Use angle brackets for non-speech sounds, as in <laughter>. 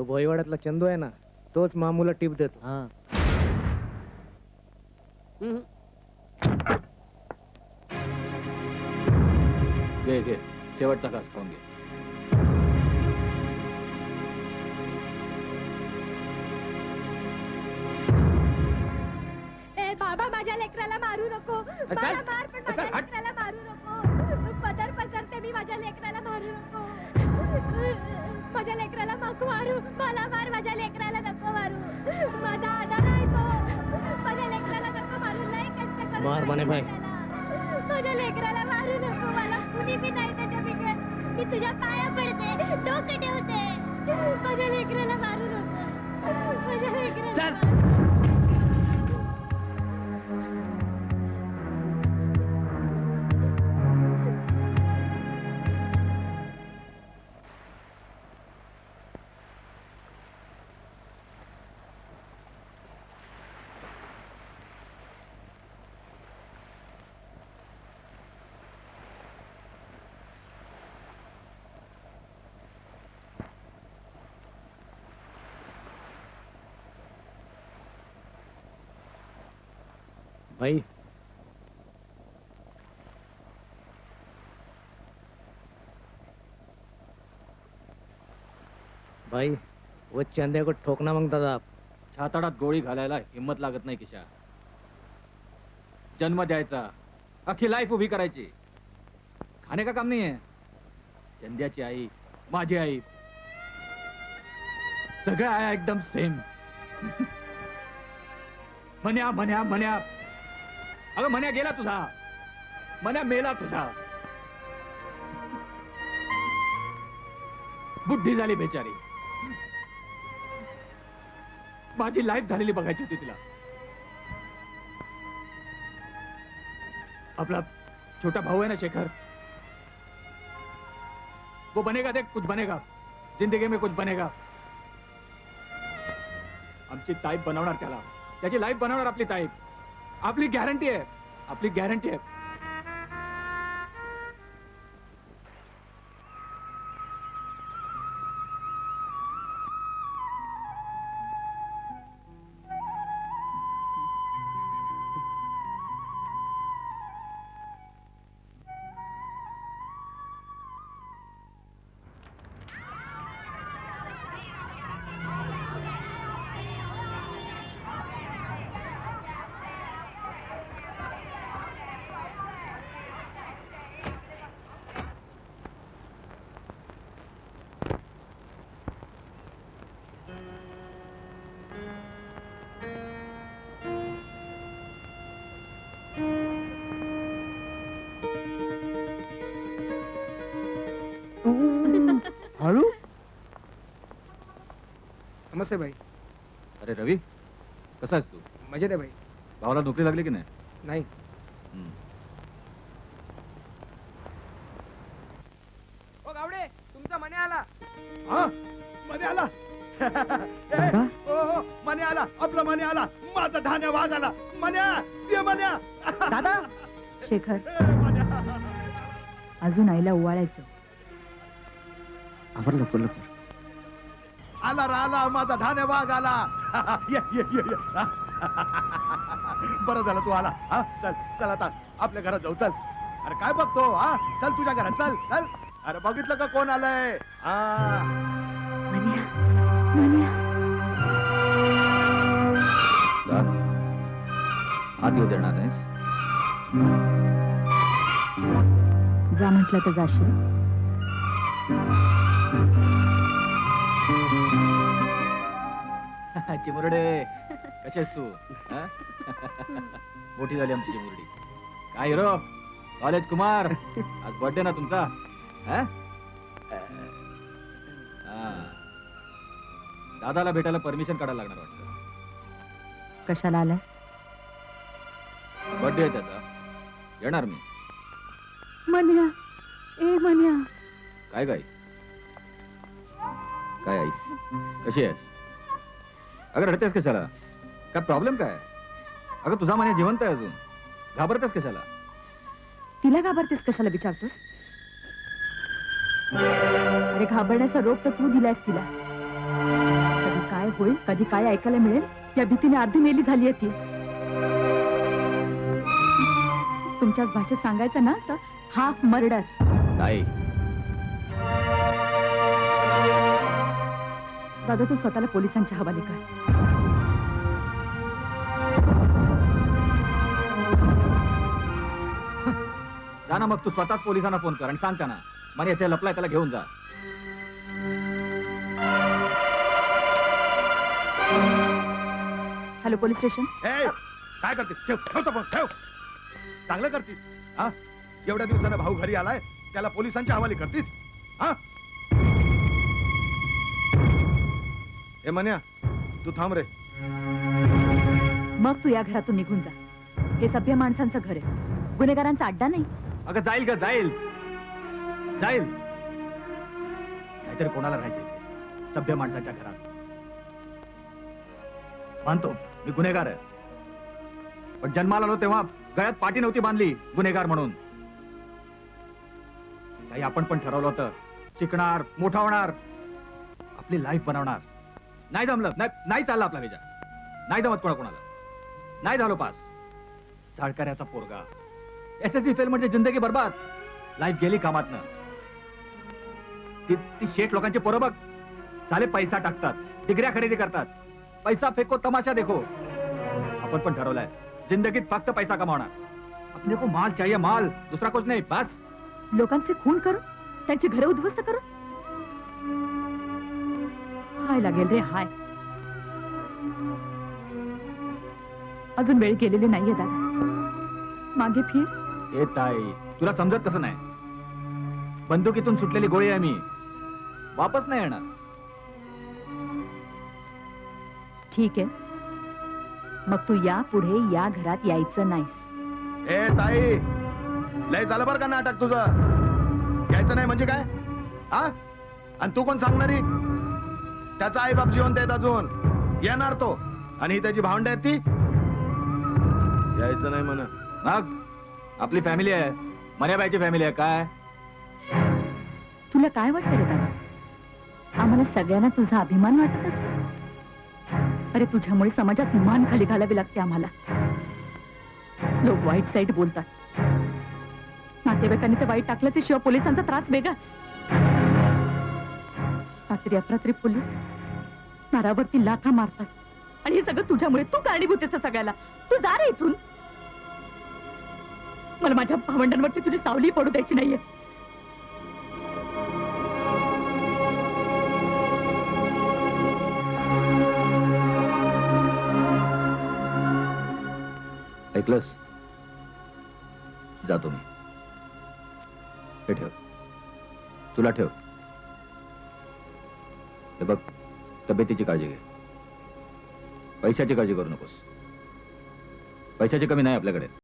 तो भोईवाड्यातला चंदू आहे ना तोच मामूला टिप देतो. हा. घे घे. शेवटचा घास खाऊन घे. ए बाबा माझ्या लेकराला मारू नको. मला मार पण माझ्या. लेकराला मारू नको. पदर पसरते मी माझ्या लेकराला मारू नको. माझ्या लेकराला नको मारू. मला मार माझ्या लेकराला नको मारू. माझा आधार आहे तो. माझ्या लेकराला नको मारू. लय कष्ट करून मार बाई. त्याला. माझ्या लेकराला मारू नको. मला कुणी बी नाही त्याच्या बिगड मी तुझ्या पाया पडते. डोके ठेवते. माझ्या लेकराला मारू नको. माझ्या लेकराला चल. भाई भाई वो चंदे को ठोकना मांगता आप छाताडात गोळी घालायला हिंमत लागत नाही किशा. जन्म द्यायचा. अख्खी लाईफ उभी करायची. खाणे का काम नाही आहे चंद्याची आई माझी आई. सगळ्या आया एकदम सेम <laughs> म्हण्या म्हण्या म्हण्या. अगं म्हण्या गेला तुझा. मन्या मेला तुझा. बुद्धी झाली बेचारी. माझी लाईफ झालेली बघायची होती तिला. आपला छोटा भाऊ आहे ना शेखर? वो बनेगा देख कुछ बनेगा. जिंदगी में कुछ बनेगा. आमची ताईप बनवणार त्याला. त्याची लाईफ बनवणार आपली ताईप आपली गॅरंटी आहे. आपली गॅरंटी आहे. हळू? नमस्ते भाई. अरे रवी कसा आहेस तू? मजेत आहे भाई. भावाला नोकरी लागली की नाही. ओ गावडे तुमचा मने आला. हा? मने आला? <laughs> ओ, ओ, मने आला. आपला मने आला. माझा धान्या वाघ आला मन्या ये मन्या. दादा! <laughs> शेखर. अजून आईला ओवाळायचं आवर लवकर लवकर. आला रा आला माझा धान्या वाघ आला. <laughs> ये ये ये ये. <laughs> बरं झालं तू आला. हा चल चल आता. आपल्या घरात जाऊ चल. अरे काय बघतो? हा चल तुझ्या घरात चल चल. अरे बघितलं का कोण आलंय? हा. येऊ देणार नाहीस. जा म्हटलं तर जाशील. चिमुरडे कशी तू? हा? <laughs> मोठी झाली आमची चिमुरडी काय हिरो? कॉलेज कुमार. आज बर्थडे ना तुमचा. दादाला भेटायला परमिशन काढायला लागणार वाटतं. कशाला आलास? बर्थडे आहे त्याचा. येणार मी. मन्या. ए मन्या. काय काय काय आई? कशी आहेस? अगं रडतेस कशाला? काय प्रॉब्लेम काय? अगं तुझा मान्य जिवंत आहे अजून. घाबरतेस कशाला? तिला घाबरतेस कशाला विचारतोस अरे घाबरण्याचा रोग तर तू दिलायस तिला. कधी काय होईल कधी काय ऐकायला मिळेल या भीतीने अर्धी मेली झाली आहे ती. तुमच्याच भाषेत सांगायचं ना तर हाफ मर्डर. ताई दादा तू स्वतःला पोलिसांच्या हवाले कर. जा ना मग तू स्वतःच पोलिसांना फोन कर आणि सांग त्यांना. मला इथे लपलाय त्याला घेऊन जा. Hello police station? ए, काय करते? ठेव ठेव तो फोन, ठेव. चांगलं करतीस. हा? एवढ्या दिवसानं भाऊ घरी आलाय त्याला पोलिसांच्या हवाली करतीस? हा? ए मन्या तू थांब रे. मग तू या घरातून निघून जा. हे सभ्य माणसांचं घर आहे. गुन्हेगारांचा अड्डा नाही. अगं जाईल का जाईल. जाईल. नाहीतरी कोणाला राहायचं? सभ्य माणसाच्या घरात. मानतो मी गुन्हेगार आहे. पण जन्माला आलो तेव्हा गळ्यात पाठी नव्हती बांधली गुन्हेगार म्हणून. काही आपण पण ठरवलं होतं. शिकणार मोठा होणार. आपली लाईफ बनवणार. नाही जमलं. नाही नाही चालला आपला विचार. नाही जमत कोणा कोणाला. नाही झालो पास. झाडकऱ्याचा पोरगा. एस एस सी फेल म्हणजे जिंदगी बरबाद. लाईफ गेली कामातनं. ती ती शेठ लोकांची पोरं बघ. साले पैसा टाकतात. डिग्र्या खरेदी करतात. पैसा फेको तमाशा देखो. आपण पण ठरवलंय. जिंदगीत फक्त पैसा कमावणार. अपने को माल चाहिए माल. दुसरा कुछ नाही बस. लोकांचे खून करून त्यांची घरं उद्ध्वस्त करून. हाय लागेल रे हाय. अजून वेळ गेलेली नाहीये दादा. मागे फिर. येत आहे तुला समजत कसं नाही. बंदुकीतून सुटलेली गोळी आहे मी. वापस नाही येणार. ठीक आहे. मग तू या पुढे या घरात यायचं नाहीस. ए ताई लय झालं बरं का नाटक तुझं. घ्यायचं नाही म्हणजे काय? हा? आणि तू कोण सांगणारी? त्याचा आई बाप जिवंत आहेत अजून. येणार तो. आणि ही त्याची भावंड आहेत ती. यायचं नाही म्हण. मग आपली फॅमिली आहे. मर्याबाईची फॅमिली आहे. काय? तुला काय वाटतं रे दादा? आम्हाला सगळ्यांना तुझा अभिमान वाटत असेल. अरे तुझ्यामुळे समाजात मान खाली घालावी लागते आम्हाला. लोक वाईट साईट बोलतात. नातेवाईकांनी ते वाईट टाकल्याचे शिवाय पोलिसांचा त्रास वेगळाच. रात्री अपरात्री पोलीस नारावरती लाथा मारतात. आणि हे सगळं तुझ्यामुळे. तू कारणीभूत सगळ्याला. तू जा रे इथून. मला माझ्या भावंडांवरती तुझी सावली पडू द्यायची नाहीये. ऐकलंस? जातो मी ठेव. तुला ठेव. हे बघ तब्येतीची काळजी घे. पैशाची काळजी करू नकोस. पैशाची कमी नाही आपल्याकडे.